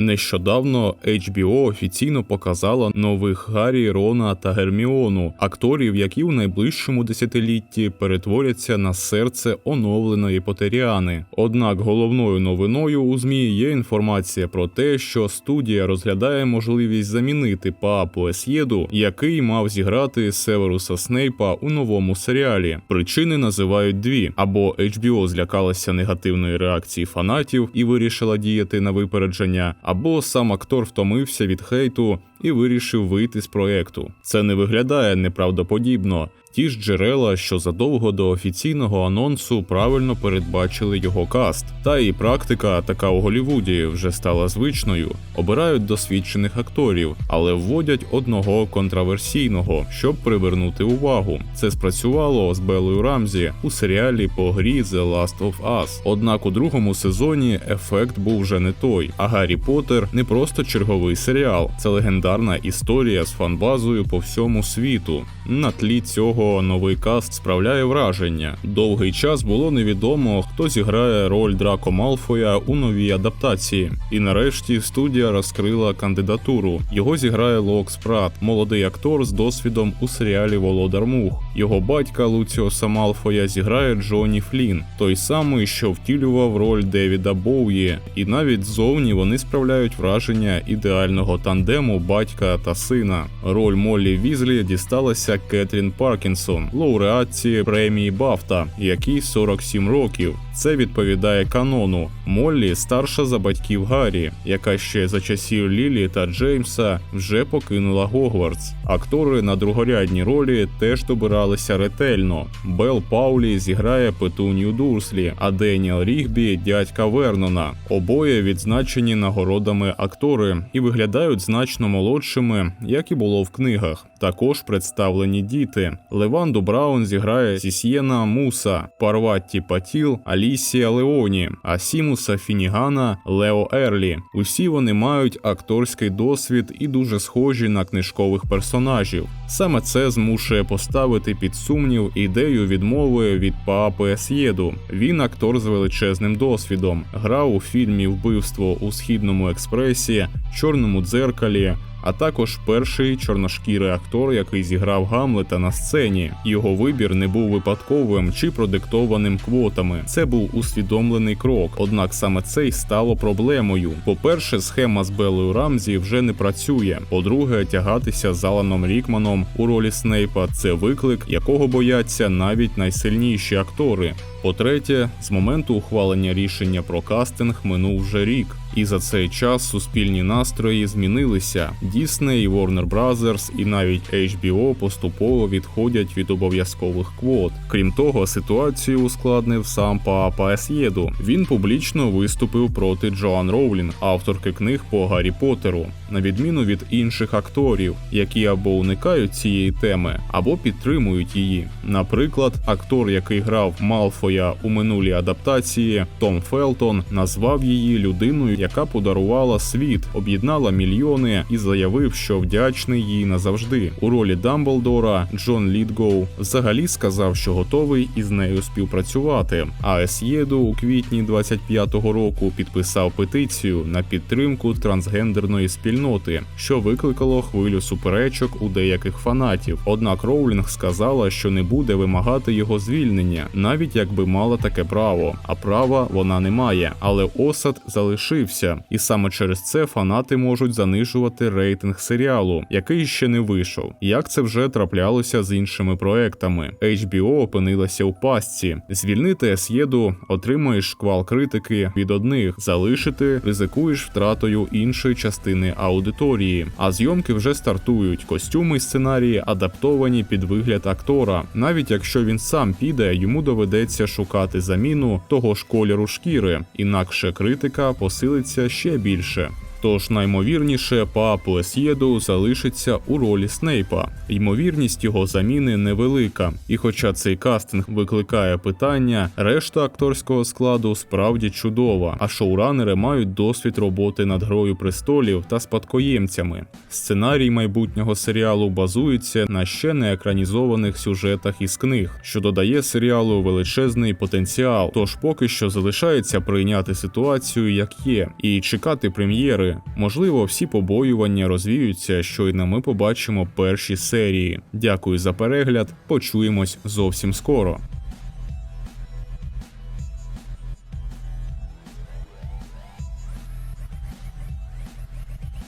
Нещодавно HBO офіційно показала нових Гаррі, Рона та Герміону, акторів, які у найближчому десятилітті перетворяться на серце оновленої Потеріани. Однак головною новиною у змі є інформація про те, що студія розглядає можливість замінити папу Есєду, який мав зіграти Северуса Снейпа у новому серіалі. Причини називають дві: або HBO злякалася негативної реакції фанатів і вирішила діяти на випередження, або сам актор втомився від хейту і вирішив вийти з проекту. Це не виглядає неправдоподібно. Ті ж джерела, що задовго до офіційного анонсу правильно передбачили його каст. Та і практика, така у Голівуді, вже стала звичною. Обирають досвідчених акторів, але вводять одного контраверсійного, щоб привернути увагу. Це спрацювало з Белою Рамзі у серіалі по грі The Last of Us. Однак у другому сезоні ефект був вже не той. А Гаррі Поттер не просто черговий серіал, це легендарна історія з фанбазою по всьому світу. На тлі цього новий каст справляє враження. Довгий час було невідомо, хто зіграє роль Драко Малфоя у новій адаптації. І нарешті студія розкрила кандидатуру. Його зіграє Локс Прат, молодий актор з досвідом у серіалі Володар Мух. Його батька Луціоса Малфоя зіграє Джоні Флін, той самий, що втілював роль Девіда Боуї. І навіть ззовні вони справляють враження ідеального тандему батька та сина. Роль Моллі Візлі дісталася Кетрін Паркінсон, лауреатці премії Бафта, якій 47 років. Це відповідає канону. Моллі старша за батьків Гаррі, яка ще за часів Лілі та Джеймса вже покинула Гогвартс. Актори на другорядні ролі теж добиралися ретельно. Бел Паулі зіграє Петунію Дурслі, а Деніел Рігбі дядька Вернона. Обоє відзначені нагородами актори і виглядають значно молодшими, як і було в книгах. Також представлені діти. Леванду Браун зіграє Сісьєна Муса, Парватті Патіл, Алісія Леоні, а Сімуса Фінігана Лео Ерлі. Усі вони мають акторський досвід і дуже схожі на книжкових персонажів. Саме це змушує поставити під сумнів ідею відмови від Паапи Есєду. Він актор з величезним досвідом, грав у фільмі Вбивство у східному експресі, чорному дзеркалі а також перший чорношкірий актор, який зіграв Гамлета на сцені. Його вибір не був випадковим чи продиктованим квотами. Це був усвідомлений крок. Однак саме це й стало проблемою. По-перше, схема з Белою Рамзі вже не працює. По-друге, тягатися з Аланом Рікманом у ролі Снейпа це виклик, якого бояться навіть найсильніші актори. По-третє, з моменту ухвалення рішення про кастинг минув вже рік, і за цей час суспільні настрої змінилися. Disney, Warner Bros. і навіть HBO поступово відходять від обов'язкових квот. Крім того, ситуацію ускладнив сам Паапа Есєду. Він публічно виступив проти Джоан Роулінг, авторки книг по Гаррі Поттеру, на відміну від інших акторів, які або уникають цієї теми, або підтримують її. Наприклад, актор, який грав Малфоя у минулій адаптації, Том Фелтон, назвав її людиною, яка подарувала світ, об'єднала мільйони і заявив, що вдячний їй назавжди. У ролі Дамблдора Джон Лідгоу взагалі сказав, що готовий із нею співпрацювати. А Есєду у квітні 25-го року підписав петицію на підтримку трансгендерної спільноти, що викликало хвилю суперечок у деяких фанатів. Однак Роулінг сказала, що не буде вимагати його звільнення, навіть якби мала таке право. А права вона не має. Але осад залишився, і саме через це фанати можуть занижувати рейтинг серіалу, який ще не вийшов. Як це вже траплялося з іншими проектами? HBO опинилася у пастці. Звільнити Есєду отримуєш шквал критики від одних, залишити ризикуєш втратою іншої частини аудиторії. А зйомки вже стартують. Костюми і сценарії адаптовані під вигляд актора. Навіть якщо він сам піде, йому доведеться шукати заміну того ж кольору шкіри, інакше критика посилиться ще більше. Тож наймовірніше, Папу Есєду залишиться у ролі Снейпа. Ймовірність його заміни невелика. І хоча цей кастинг викликає питання, решта акторського складу справді чудова, а шоуранери мають досвід роботи над грою престолів та спадкоємцями. Сценарій майбутнього серіалу базується на ще не екранізованих сюжетах із книг, що додає серіалу величезний потенціал. Тож поки що залишається прийняти ситуацію як є, і чекати прем'єри Можливо, всі побоювання розвіються, щойно ми побачимо перші серії. Дякую за перегляд. Почуємось зовсім скоро.